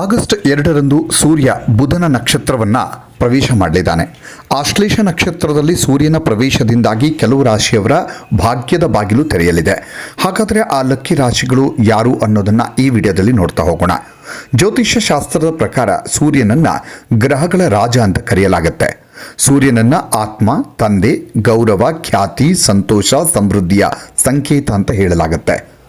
August ಎರಡರಂದು ಸೂರ್ಯ ಬುಧನ ನಕ್ಷತ್ರವನ್ನು ಪ್ರವೇಶ ಮಾಡಲಿದ್ದಾನೆ. ಆಶ್ಲೇಷ ನಕ್ಷತ್ರದಲ್ಲಿ ಸೂರ್ಯನ ಪ್ರವೇಶದಿಂದಾಗಿ ಕೆಲವು ರಾಶಿಯವರ ಭಾಗ್ಯದ ಬಾಗಿಲು ತೆರೆಯಲಿದೆ. ಹಾಗಾದರೆ ಆ ಲಕ್ಕಿ ರಾಶಿಗಳು ಯಾರು ಅನ್ನೋದನ್ನು ಈ ವಿಡಿಯೋದಲ್ಲಿ ನೋಡ್ತಾ ಹೋಗೋಣ. ಜ್ಯೋತಿಷ್ಯ ಶಾಸ್ತ್ರದ ಪ್ರಕಾರ ಸೂರ್ಯನನ್ನ ಗ್ರಹಗಳ ರಾಜ ಅಂತ ಕರೆಯಲಾಗುತ್ತೆ. ಸೂರ್ಯನನ್ನ ಆತ್ಮ, ತಂದೆ, ಗೌರವ, ಖ್ಯಾತಿ, ಸಂತೋಷ, ಸಮೃದ್ಧಿಯ ಸಂಕೇತ ಅಂತ ಹೇಳಲಾಗುತ್ತೆ.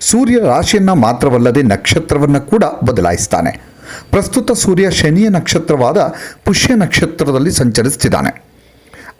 ಸೂರ್ಯ ರಾಶಿಯನ್ನ ಮಾತ್ರವಲ್ಲದೆ ನಕ್ಷತ್ರವನ್ನು ಕೂಡ ಬದಲಾಯಿಸ್ತಾನೆ. ಪ್ರಸ್ತುತ ಸೂರ್ಯ ಶನಿಯ ನಕ್ಷತ್ರವಾದ ಪುಷ್ಯ ನಕ್ಷತ್ರದಲ್ಲಿ ಸಂಚರಿಸ್ತಿದ್ದಾನೆ.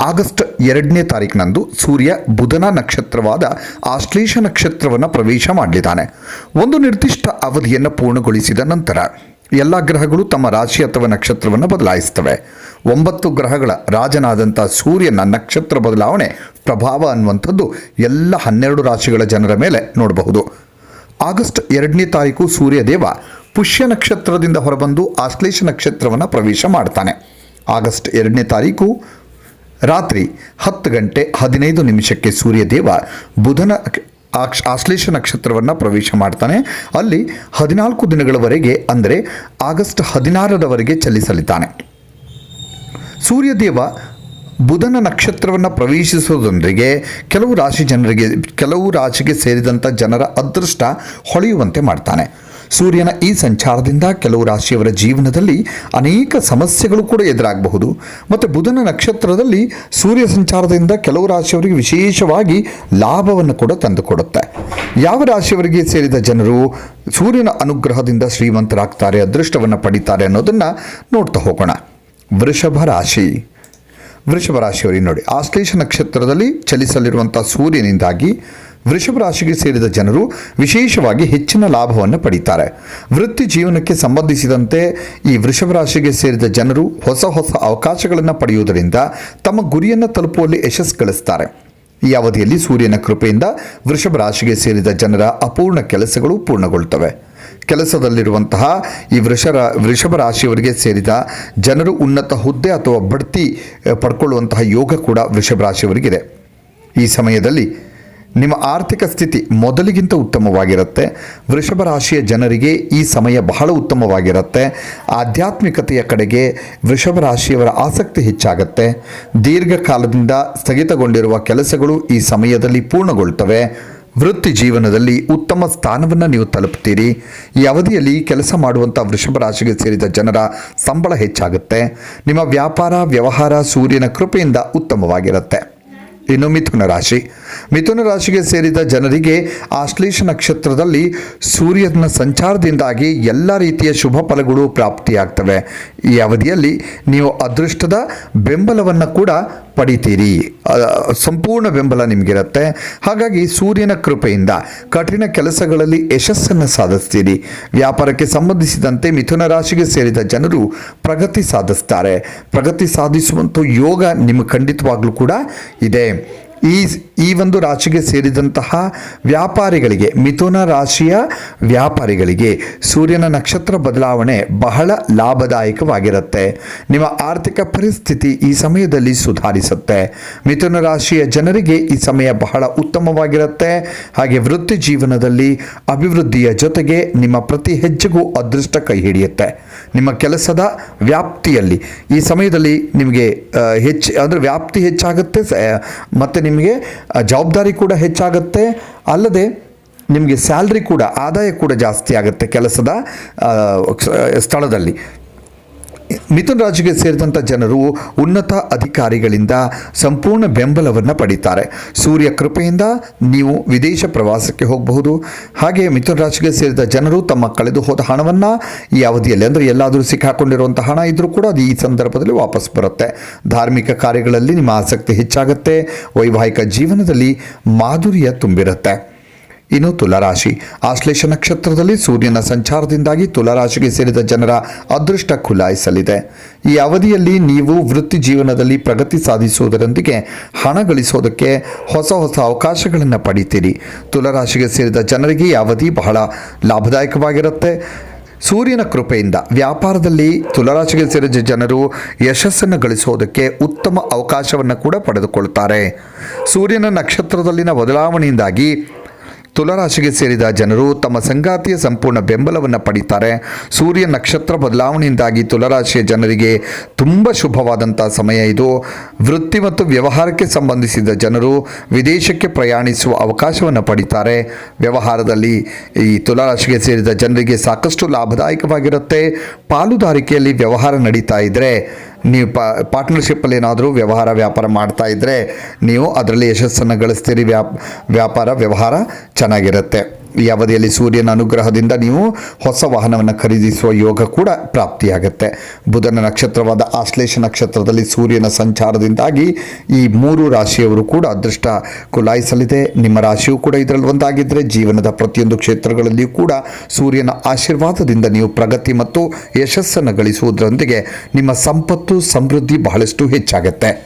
ಆಗಸ್ಟ್ ಎರಡನೇ ತಾರೀಕಿನಂದು ಸೂರ್ಯ ಬುಧನ ನಕ್ಷತ್ರವಾದ ಆಶ್ಲೇಷ ನಕ್ಷತ್ರವನ್ನು ಪ್ರವೇಶ ಮಾಡಲಿದ್ದಾನೆ. ಒಂದು ನಿರ್ದಿಷ್ಟ ಅವಧಿಯನ್ನು ಪೂರ್ಣಗೊಳಿಸಿದ ನಂತರ ಎಲ್ಲ ಗ್ರಹಗಳು ತಮ್ಮ ರಾಶಿ ಅಥವಾ ನಕ್ಷತ್ರವನ್ನು ಬದಲಾಯಿಸ್ತವೆ. ಒಂಬತ್ತು ಗ್ರಹಗಳ ರಾಜನಾದಂಥ ಸೂರ್ಯನ ನಕ್ಷತ್ರ ಬದಲಾವಣೆ ಪ್ರಭಾವ ಅನ್ನುವಂಥದ್ದು ಎಲ್ಲ ಹನ್ನೆರಡು ರಾಶಿಗಳ ಜನರ ಮೇಲೆ ನೋಡಬಹುದು. ಆಗಸ್ಟ್ ಎರಡನೇ ತಾರೀಕು ಸೂರ್ಯದೇವ ಪುಷ್ಯ ನಕ್ಷತ್ರದಿಂದ ಹೊರಬಂದು ಆಶ್ಲೇಷ ನಕ್ಷತ್ರವನ್ನು ಪ್ರವೇಶ ಮಾಡ್ತಾನೆ. ಆಗಸ್ಟ್ ಎರಡನೇ ತಾರೀಕು ರಾತ್ರಿ ಹತ್ತು ಗಂಟೆ ಹದಿನೈದು ನಿಮಿಷಕ್ಕೆ ಸೂರ್ಯದೇವ ಬುಧನ ಆಕ್ಷ- ಆಶ್ಲೇಷ ನಕ್ಷತ್ರವನ್ನು ಪ್ರವೇಶ ಮಾಡ್ತಾನೆ. ಅಲ್ಲಿ ಹದಿನಾಲ್ಕು ದಿನಗಳವರೆಗೆ ಅಂದರೆ ಆಗಸ್ಟ್ ಹದಿನಾರರವರೆಗೆ ಚಲಿಸಲಿದ್ದಾನೆ. ಸೂರ್ಯದೇವ ಬುಧನ ನಕ್ಷತ್ರವನ್ನು ಪ್ರವೇಶಿಸುವುದರೊಂದಿಗೆ ಕೆಲವು ರಾಶಿ ಜನರಿಗೆ, ಕೆಲವು ರಾಶಿಗೆ ಸೇರಿದಂಥ ಜನರ ಅದೃಷ್ಟ ಹೊಳೆಯುವಂತೆ ಮಾಡ್ತಾನೆ. ಸೂರ್ಯನ ಈ ಸಂಚಾರದಿಂದ ಕೆಲವು ರಾಶಿಯವರ ಜೀವನದಲ್ಲಿ ಅನೇಕ ಸಮಸ್ಯೆಗಳು ಕೂಡ ಎದುರಾಗಬಹುದು. ಮತ್ತು ಬುಧನ ನಕ್ಷತ್ರದಲ್ಲಿ ಸೂರ್ಯ ಸಂಚಾರದಿಂದ ಕೆಲವು ರಾಶಿಯವರಿಗೆ ವಿಶೇಷವಾಗಿ ಲಾಭವನ್ನು ಕೂಡ ತಂದುಕೊಡುತ್ತೆ ಯಾವ ರಾಶಿಯವರಿಗೆ ಸೇರಿದ ಜನರು ಸೂರ್ಯನ ಅನುಗ್ರಹದಿಂದ ಶ್ರೀಮಂತರಾಗ್ತಾರೆ, ಅದೃಷ್ಟವನ್ನು ಪಡಿತಾರೆ ಅನ್ನೋದನ್ನು ನೋಡ್ತಾ ಹೋಗೋಣ. ವೃಷಭ ರಾಶಿ. ವೃಷಭ ರಾಶಿಯವರಿಗೆ ನೋಡಿ, ಆಶ್ಲೇಷ ನಕ್ಷತ್ರದಲ್ಲಿ ಚಲಿಸಲಿರುವಂಥ ಸೂರ್ಯನಿಂದಾಗಿ ವೃಷಭ ರಾಶಿಗೆ ಸೇರಿದ ಜನರು ವಿಶೇಷವಾಗಿ ಹೆಚ್ಚಿನ ಲಾಭವನ್ನು ಪಡೀತಾರೆ. ವೃತ್ತಿ ಜೀವನಕ್ಕೆ ಸಂಬಂಧಿಸಿದಂತೆ ಈ ವೃಷಭ ರಾಶಿಗೆ ಸೇರಿದ ಜನರು ಹೊಸ ಹೊಸ ಅವಕಾಶಗಳನ್ನು ಪಡೆಯುವುದರಿಂದ ತಮ್ಮ ಗುರಿಯನ್ನು ತಲುಪುವಲ್ಲಿ ಯಶಸ್ಸು ಗಳಿಸ್ತಾರೆ. ಈ ಅವಧಿಯಲ್ಲಿ ಸೂರ್ಯನ ಕೃಪೆಯಿಂದ ವೃಷಭ ರಾಶಿಗೆ ಸೇರಿದ ಜನರ ಅಪೂರ್ಣ ಕೆಲಸಗಳು ಪೂರ್ಣಗೊಳ್ತವೆ. ಕೆಲಸದಲ್ಲಿರುವಂತಹ ಈ ವೃಷರ, ವೃಷಭ ರಾಶಿಯವರಿಗೆ ಸೇರಿದ ಜನರು ಉನ್ನತ ಹುದ್ದೆ ಅಥವಾ ಬಡ್ತಿ ಪಡ್ಕೊಳ್ಳುವಂತಹ ಯೋಗ ಕೂಡ ವೃಷಭ ರಾಶಿಯವರಿಗಿದೆ. ಈ ಸಮಯದಲ್ಲಿ ನಿಮ್ಮ ಆರ್ಥಿಕ ಸ್ಥಿತಿ ಮೊದಲಿಗಿಂತ ಉತ್ತಮವಾಗಿರುತ್ತೆ. ವೃಷಭ ರಾಶಿಯ ಜನರಿಗೆ ಈ ಸಮಯ ಬಹಳ ಉತ್ತಮವಾಗಿರುತ್ತೆ. ಆಧ್ಯಾತ್ಮಿಕತೆಯ ಕಡೆಗೆ ವೃಷಭ ರಾಶಿಯವರ ಆಸಕ್ತಿ ಹೆಚ್ಚಾಗುತ್ತೆ. ದೀರ್ಘಕಾಲದಿಂದ ಸ್ಥಗಿತಗೊಂಡಿರುವ ಕೆಲಸಗಳು ಈ ಸಮಯದಲ್ಲಿ ಪೂರ್ಣಗೊಳ್ತವೆ. ವೃತ್ತಿ ಜೀವನದಲ್ಲಿ ಉತ್ತಮ ಸ್ಥಾನವನ್ನು ನೀವು ತಲುಪುತ್ತೀರಿ. ಈ ಅವಧಿಯಲ್ಲಿ ಕೆಲಸ ಮಾಡುವಂಥ ವೃಷಭ ರಾಶಿಗೆ ಸೇರಿದ ಜನರ ಸಂಬಳ ಹೆಚ್ಚಾಗುತ್ತೆ. ನಿಮ್ಮ ವ್ಯಾಪಾರ, ವ್ಯವಹಾರ ಸೂರ್ಯನ ಕೃಪೆಯಿಂದ ಉತ್ತಮವಾಗಿರುತ್ತೆ. ಇನ್ನು ಮಿಥುನ ರಾಶಿ. ಮಿಥುನ ರಾಶಿಗೆ ಸೇರಿದ ಜನರಿಗೆ ಆಶ್ಲೇಷ ನಕ್ಷತ್ರದಲ್ಲಿ ಸೂರ್ಯನ ಸಂಚಾರದಿಂದಾಗಿ ಎಲ್ಲ ರೀತಿಯ ಶುಭ ಫಲಗಳು ಪ್ರಾಪ್ತಿಯಾಗ್ತವೆ. ಈ ಅವಧಿಯಲ್ಲಿ ನೀವು ಅದೃಷ್ಟದ ಬೆಂಬಲವನ್ನು ಕೂಡ ಪಡಿತೀರಿ. ಸಂಪೂರ್ಣ ಬೆಂಬಲ ನಿಮಗಿರುತ್ತೆ. ಹಾಗಾಗಿ ಸೂರ್ಯನ ಕೃಪೆಯಿಂದ ಕಠಿಣ ಕೆಲಸಗಳಲ್ಲಿ ಯಶಸ್ಸನ್ನು ಸಾಧಿಸ್ತೀರಿ. ವ್ಯಾಪಾರಕ್ಕೆ ಸಂಬಂಧಿಸಿದಂತೆ ಮಿಥುನ ರಾಶಿಗೆ ಸೇರಿದ ಜನರು ಪ್ರಗತಿ ಸಾಧಿಸ್ತಾರೆ. ಪ್ರಗತಿ ಸಾಧಿಸುವಂಥ ಯೋಗ ನಿಮಗೆ ಖಂಡಿತವಾಗ್ಲೂ ಕೂಡ ಇದೆ. ಈ ಈ ಒಂದು ರಾಶಿಗೆ ಸೇರಿದಂತಹ ವ್ಯಾಪಾರಿಗಳಿಗೆ, ಮಿಥುನ ರಾಶಿಯ ವ್ಯಾಪಾರಿಗಳಿಗೆ ಸೂರ್ಯನ ನಕ್ಷತ್ರ ಬದಲಾವಣೆ ಬಹಳ ಲಾಭದಾಯಕವಾಗಿರುತ್ತೆ. ನಿಮ್ಮ ಆರ್ಥಿಕ ಪರಿಸ್ಥಿತಿ ಈ ಸಮಯದಲ್ಲಿ ಸುಧಾರಿಸುತ್ತೆ. ಮಿಥುನ ರಾಶಿಯ ಜನರಿಗೆ ಈ ಸಮಯ ಬಹಳ ಉತ್ತಮವಾಗಿರುತ್ತೆ. ಹಾಗೆ ವೃತ್ತಿ ಜೀವನದಲ್ಲಿ ಅಭಿವೃದ್ಧಿಯ ಜೊತೆಗೆ ನಿಮ್ಮ ಪ್ರತಿ ಹೆಜ್ಜೆಗೂ ಅದೃಷ್ಟ ಕೈ ಹಿಡಿಯುತ್ತೆ. ನಿಮ್ಮ ಕೆಲಸದ ವ್ಯಾಪ್ತಿಯಲ್ಲಿ ಈ ಸಮಯದಲ್ಲಿ ನಿಮಗೆ ಹೆಚ್ಚು ಅಂದರೆ ವ್ಯಾಪ್ತಿ ಹೆಚ್ಚಾಗುತ್ತೆ ಮತ್ತು ನಿಮಗೆ ಜವಾಬ್ದಾರಿ ಕೂಡ ಹೆಚ್ಚಾಗುತ್ತೆ. ಅಲ್ಲದೆ ನಿಮಗೆ ಸ್ಯಾಲ್ರಿ ಕೂಡ ಆದಾಯ ಕೂಡ ಜಾಸ್ತಿ ಆಗುತ್ತೆ ಕೆಲಸದ ಸ್ಥಳದಲ್ಲಿ. ಮಿಥುನ್ ರಾಜಿಗೆ ಸೇರಿದಂಥ ಜನರು ಉನ್ನತ ಅಧಿಕಾರಿಗಳಿಂದ ಸಂಪೂರ್ಣ ಬೆಂಬಲವನ್ನು ಪಡೀತಾರೆ. ಸೂರ್ಯ ಕೃಪೆಯಿಂದ ನೀವು ವಿದೇಶ ಪ್ರವಾಸಕ್ಕೆ ಹೋಗಬಹುದು. ಹಾಗೆ ಮಿಥುನ್ ರಾಶಿಗೆ ಸೇರಿದ ಜನರು ತಮ್ಮ ಕಳೆದು ಹೋದ ಹಣವನ್ನು ಈ ಅವಧಿಯಲ್ಲಿ ಅಂದರೆ ಎಲ್ಲಾದರೂ ಸಿಕ್ಕಾಕೊಂಡಿರುವಂಥ ಹಣ ಇದ್ದರೂ ಕೂಡ ಅದು ಈ ಸಂದರ್ಭದಲ್ಲಿ ವಾಪಸ್ ಬರುತ್ತೆ. ಧಾರ್ಮಿಕ ಕಾರ್ಯಗಳಲ್ಲಿ ನಿಮ್ಮ ಆಸಕ್ತಿ ಹೆಚ್ಚಾಗುತ್ತೆ. ವೈವಾಹಿಕ ಜೀವನದಲ್ಲಿ ಮಾಧುರ್ಯ ತುಂಬಿರುತ್ತೆ. ಇನ್ನು ತುಲಾರಾಶಿ. ಆಶ್ಲೇಷ ನಕ್ಷತ್ರದಲ್ಲಿ ಸೂರ್ಯನ ಸಂಚಾರದಿಂದಾಗಿ ತುಲಾರಾಶಿಗೆ ಸೇರಿದ ಜನರ ಅದೃಷ್ಟ ಖುಲಾಯಿಸಲಿದೆ. ಈ ಅವಧಿಯಲ್ಲಿ ನೀವು ವೃತ್ತಿ ಜೀವನದಲ್ಲಿ ಪ್ರಗತಿ ಸಾಧಿಸುವುದರೊಂದಿಗೆ ಹಣ ಗಳಿಸೋದಕ್ಕೆ ಹೊಸ ಹೊಸ ಅವಕಾಶಗಳನ್ನು ಪಡಿತೀರಿ. ತುಲಾರಾಶಿಗೆ ಸೇರಿದ ಜನರಿಗೆ ಈ ಅವಧಿ ಬಹಳ ಲಾಭದಾಯಕವಾಗಿರುತ್ತೆ. ಸೂರ್ಯನ ಕೃಪೆಯಿಂದ ವ್ಯಾಪಾರದಲ್ಲಿ ತುಲಾರಾಶಿಗೆ ಸೇರಿದ ಜನರು ಯಶಸ್ಸನ್ನು ಗಳಿಸೋದಕ್ಕೆ ಉತ್ತಮ ಅವಕಾಶವನ್ನು ಕೂಡ ಪಡೆದುಕೊಳ್ತಾರೆ. ಸೂರ್ಯನ ನಕ್ಷತ್ರದಲ್ಲಿನ ಬದಲಾವಣೆಯಿಂದಾಗಿ ತುಲಾರಾಶಿಗೆ ಸೇರಿದ ಜನರು ತಮ್ಮ ಸಂಗಾತಿಯ ಸಂಪೂರ್ಣ ಬೆಂಬಲವನ್ನು ಪಡಿತಾರೆ. ಸೂರ್ಯ ನಕ್ಷತ್ರ ಬದಲಾವಣೆಯಿಂದಾಗಿ ತುಲರಾಶಿಯ ಜನರಿಗೆ ತುಂಬ ಶುಭವಾದಂಥ ಸಮಯ ಇದು. ವೃತ್ತಿ ಮತ್ತು ವ್ಯವಹಾರಕ್ಕೆ ಸಂಬಂಧಿಸಿದ ಜನರು ವಿದೇಶಕ್ಕೆ ಪ್ರಯಾಣಿಸುವ ಅವಕಾಶವನ್ನು ಪಡೀತಾರೆ. ವ್ಯವಹಾರದಲ್ಲಿ ಈ ತುಲಾರಾಶಿಗೆ ಸೇರಿದ ಜನರಿಗೆ ಸಾಕಷ್ಟು ಲಾಭದಾಯಕವಾಗಿರುತ್ತೆ. ಪಾಲುದಾರಿಕೆಯಲ್ಲಿ ವ್ಯವಹಾರ ನಡೀತಾ ಇದ್ದರೆ ನೀವು ಪಾ ಪಾರ್ಟ್ನರ್ಶಿಪ್ಪಲ್ಲಿ ಏನಾದರೂ ವ್ಯವಹಾರ, ವ್ಯಾಪಾರ ಮಾಡ್ತಾ ಇದ್ದರೆ ನೀವು ಅದರಲ್ಲಿ ಯಶಸ್ಸನ್ನು ಗಳಿಸ್ತೀರಿ, ವ್ಯಾಪ್, ವ್ಯಾಪಾರ, ವ್ಯವಹಾರ ಚೆನ್ನಾಗಿರುತ್ತೆ. ಈ ಅವಧಿಯಲ್ಲಿ ಸೂರ್ಯನ ಅನುಗ್ರಹದಿಂದ ನೀವು ಹೊಸ ವಾಹನವನ್ನು ಖರೀದಿಸುವ ಯೋಗ ಕೂಡ ಪ್ರಾಪ್ತಿಯಾಗುತ್ತೆ. ಬುಧನ ನಕ್ಷತ್ರವಾದ ಆಶ್ಲೇಷ ನಕ್ಷತ್ರದಲ್ಲಿ ಸೂರ್ಯನ ಸಂಚಾರದಿಂದಾಗಿ ಈ ಮೂರು ರಾಶಿಯವರು ಕೂಡ ಅದೃಷ್ಟ ಕುಲಾಯಿಸಲಿದೆ. ನಿಮ್ಮ ರಾಶಿಯೂ ಕೂಡ ಇದರಲ್ಲಿ ಒಂದಾಗಿದ್ದರೆ ಜೀವನದ ಪ್ರತಿಯೊಂದು ಕ್ಷೇತ್ರಗಳಲ್ಲಿಯೂ ಕೂಡ ಸೂರ್ಯನ ಆಶೀರ್ವಾದದಿಂದ ನೀವು ಪ್ರಗತಿ ಮತ್ತು ಯಶಸ್ಸನ್ನು ಗಳಿಸುವುದರೊಂದಿಗೆ ನಿಮ್ಮ ಸಂಪತ್ತು ಸಮೃದ್ಧಿ ಬಹಳಷ್ಟು ಹೆಚ್ಚಾಗುತ್ತೆ.